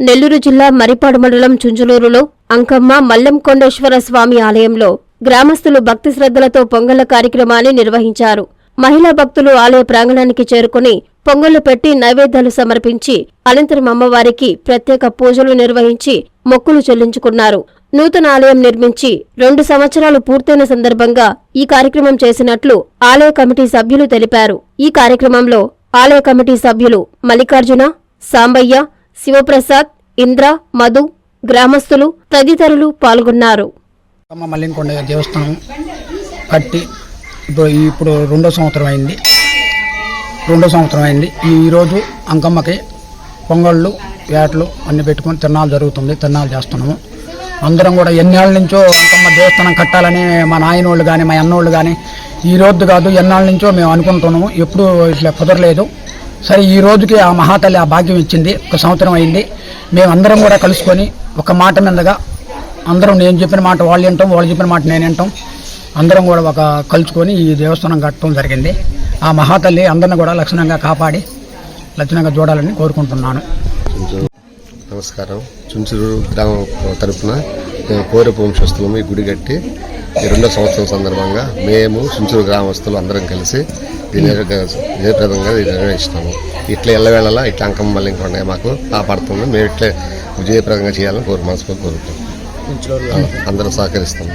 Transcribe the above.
నెల్లూరు జిల్లా మరిపాడు మండలం చుంచులూరులో అంకమ్మ మల్లెంకొండేశ్వర స్వామి ఆలయంలో గ్రామస్తులు భక్తి శ్రద్ధలతో పొంగళ్ళ కార్యక్రమాన్ని నిర్వహించారు. మహిళా భక్తులు ఆలయ ప్రాంగణానికి చేరుకుని పొంగళ్ళు పెట్టి నైవేద్యాలు సమర్పించి అనంతరం అమ్మవారికి ప్రత్యేక పూజలు నిర్వహించి మొక్కులు చెల్లించుకున్నారు. నూతన ఆలయం నిర్మించి రెండు సంవత్సరాలు పూర్తయిన సందర్భంగా ఈ కార్యక్రమం చేసినట్లు ఆలయ కమిటీ సభ్యులు తెలిపారు. ఈ కార్యక్రమంలో ఆలయ కమిటీ సభ్యులు మల్లికార్జున సాంబయ్య శివప్రసాద్ ఇంద్ర మధు గ్రామస్తులు తదితరులు పాల్గొన్నారు. అమ్మ మల్లింకొండ దేవస్థానం కట్టి ఇప్పుడు ఇప్పుడు రెండో సంవత్సరం అయింది. రెండో సంవత్సరం అయింది. ఈరోజు అంకమ్మకి పొంగళ్ళు వేటలు అన్ని పెట్టుకొని తిరణాలు జరుగుతుంది. తిరణాలు చేస్తున్నాము. అందరం కూడా ఎన్నేళ్ళ నుంచో అంకమ్మ దేవస్థానం కట్టాలని మా నాయనోళ్ళు కానీ మా అన్నోళ్ళు కానీ ఈ రోజు కాదు ఎన్నాళ్ళ నుంచో మేము అనుకుంటున్నాము. ఎప్పుడు ఇట్లా కుదరలేదు. సరే ఈ రోజుకి ఆ మహాతల్లి ఆ భాగ్యం ఇచ్చింది. ఒక సంవత్సరం అయింది. మేమందరం కూడా కలుసుకొని ఒక మాట మీదగా అందరం నేను చెప్పిన మాట వాళ్ళు వింటాం వాళ్ళు చెప్పిన మాట నేను వింటాం. అందరం కూడా ఒక కలుసుకొని ఈ దేవస్థానం కట్టడం జరిగింది. ఆ మహాతల్లి అందరిని కూడా లక్షణంగా కాపాడి లక్షణంగా చూడాలని కోరుకుంటున్నాను. నమస్కారం. చుంచూరు గ్రామం తరపున కోరపు వంశస్థులము ఈ గుడి కట్టి ఈ రెండో సంవత్సరం సందర్భంగా మేము చుంచూరు గ్రామస్తులు అందరం కలిసి దీని జయప్రదంగా దీన్ని నిర్వహిస్తాము ఇట్లా ఎల్లవేళలా ఇట్లా అంకమ్మ మల్లింకొండ మాకు కాపాడుతుంది. మేము ఇట్లే విజయప్రదంగా చేయాలని కోరు మనసుకొని కోరుకుంటాం అందరూ సహకరిస్తాము